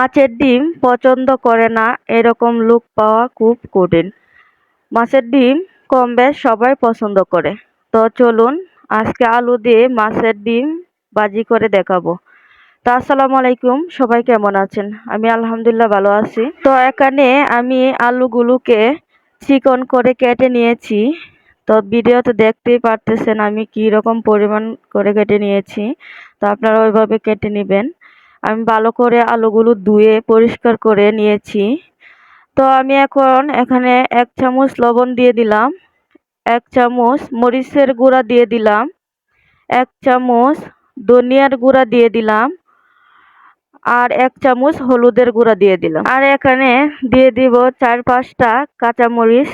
মাছের ডিম পছন্দ করে না, এরকম লোক পাওয়া খুব কঠিন। মাছের ডিম কম বেশ সবাই পছন্দ করে। তো চলুন, আজকে আলু দিয়ে মাছের ডিম বাজি করে দেখাবো। তো আসসালামু আলাইকুম, সবাই কেমন আছেন? আমি আলহামদুলিল্লাহ ভালো আছি। তো এখানে আমি আলুগুলোকে চিকন করে কেটে নিয়েছি। তো ভিডিওতে দেখতেই পারতেছেন আমি কি রকম পরিমাণ করে কেটে নিয়েছি। তো আপনারা ওইভাবে কেটে নেবেন। আমি ভালো করে আলুগুলো ধুয়ে পরিষ্কার করে নিয়েছি। তো আমি এখন এখানে এক চামচ লবণ দিয়ে দিলাম, এক চামচ মরিচের গুঁড়া দিয়ে দিলাম, এক চামচ ধনিয়ার গুঁড়া দিয়ে দিলাম, আর এক চামচ হলুদের গুঁড়া দিয়ে দিলাম। আর এখানে দিয়ে দিব চার পাঁচটা কাঁচামরিচ।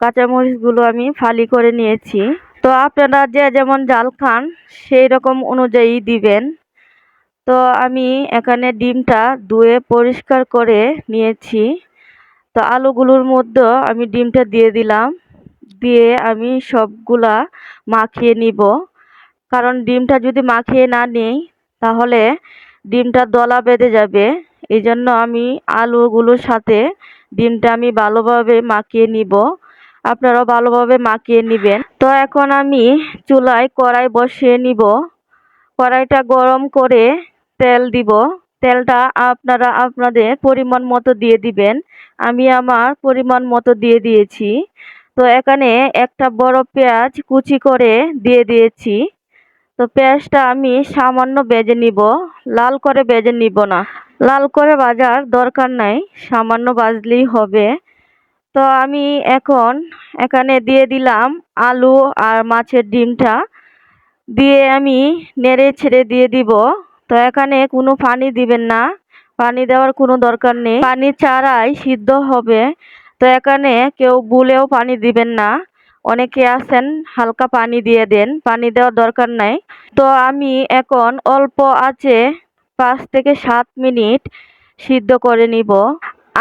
কাঁচামরিচগুলো আমি ফালি করে নিয়েছি। তো আপনারা যে যেমন জাল খান, সেই রকম অনুযায়ী দিবেন। তো আমি এখানে ডিমটা ধুয়ে পরিষ্কার করে নিয়েছি। তো আলুগুলোর মধ্যে আমি ডিমটা দিয়ে দিলাম। দিয়ে আমি সবগুলা মাখিয়ে নিব। কারণ ডিমটা যদি মাখিয়ে না নিই, তাহলে ডিমটা দলা বেঁধে যাবে। এই জন্য আমি আলুগুলোর সাথে ডিমটা আমি ভালোভাবে মাখিয়ে নিব। আপনারাও ভালোভাবে মাখিয়ে নেবেন। তো এখন আমি চুলায় কড়াই বসিয়ে নিব। কড়াইটা গরম করে তেল দিব। তেলটা আপনারা আপনাদের পরিমাণ মতো দিয়ে দিবেন। আমি আমার পরিমাণ মতো দিয়ে দিয়েছি। তো এখানে একটা বড় পেঁয়াজ কুচি করে দিয়ে দিয়েছি। তো পেঁয়াজটা আমি সামান্য বেজে নিব। লাল করে বেজে নিব না। লাল করে বাজার দরকার নাই, সামান্য বাজলেই হবে। তো আমি এখন এখানে দিয়ে দিলাম আলু আর মাছের ডিমটা। দিয়ে আমি নেড়ে ছেড়ে দিয়ে দিব। তো এখানে কোনো পানি দিবেন না। পানি দেওয়ার কোনো দরকার নেই। পানি ছাড়াই সিদ্ধ হবে। তো এখানে কেউ বুলেও পানি দিবেন না। অনেকে আছেন, হালকা পানি দিয়ে দেন। পানি দেওয়ার দরকার নাই। তো আমি এখন অল্প আছে পাঁচ থেকে সাত মিনিট সিদ্ধ করে নিব।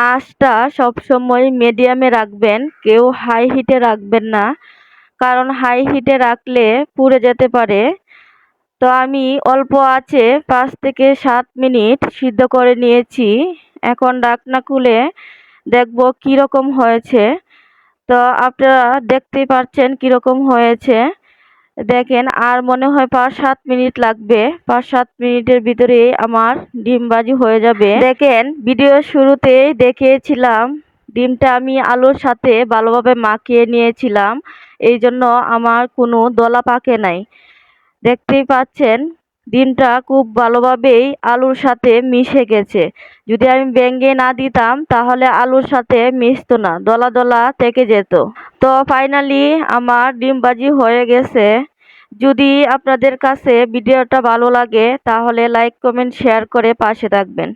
আঁচটা সবসময় মিডিয়ামে রাখবেন। কেউ হাই হিটে রাখবেন না। কারণ হাই হিটে রাখলে পুড়ে যেতে পারে। তো আমি অল্প আছে, পাঁচ থেকে সাত মিনিট সিদ্ধ করে নিয়েছি। এখন ডাকনা খুলে দেখব কীরকম হয়েছে। তো আপনারা দেখতেই পাচ্ছেন কীরকম হয়েছে। দেখেন, আর মনে হয় পাঁচ সাত মিনিট লাগবে। পাঁচ সাত মিনিটের ভিতরে আমার ডিমবাজি হয়ে যাবে। দেখেন, ভিডিও শুরুতেই দেখিয়েছিলাম, ডিমটা আমি আলুর সাথে ভালোভাবে মাখিয়ে নিয়েছিলাম। এই জন্য আমার কোনো দলা পাকে নাই। দেখতেই পাচ্ছেন, ডিমটা খুব ভালোভাবেই আলুর সাথে মিশে গেছে। যদি আমি ব্যাঙ্গে না দিতাম, তাহলে আলুর সাথে মিশতো না, দলা দলা থেকে যেত। তো ফাইনালি আমার ডিম বাজি হয়ে গেছে। যদি আপনাদের কাছে ভিডিওটা ভালো লাগে, তাহলে লাইক, কমেন্ট, শেয়ার করে পাশে থাকবেন।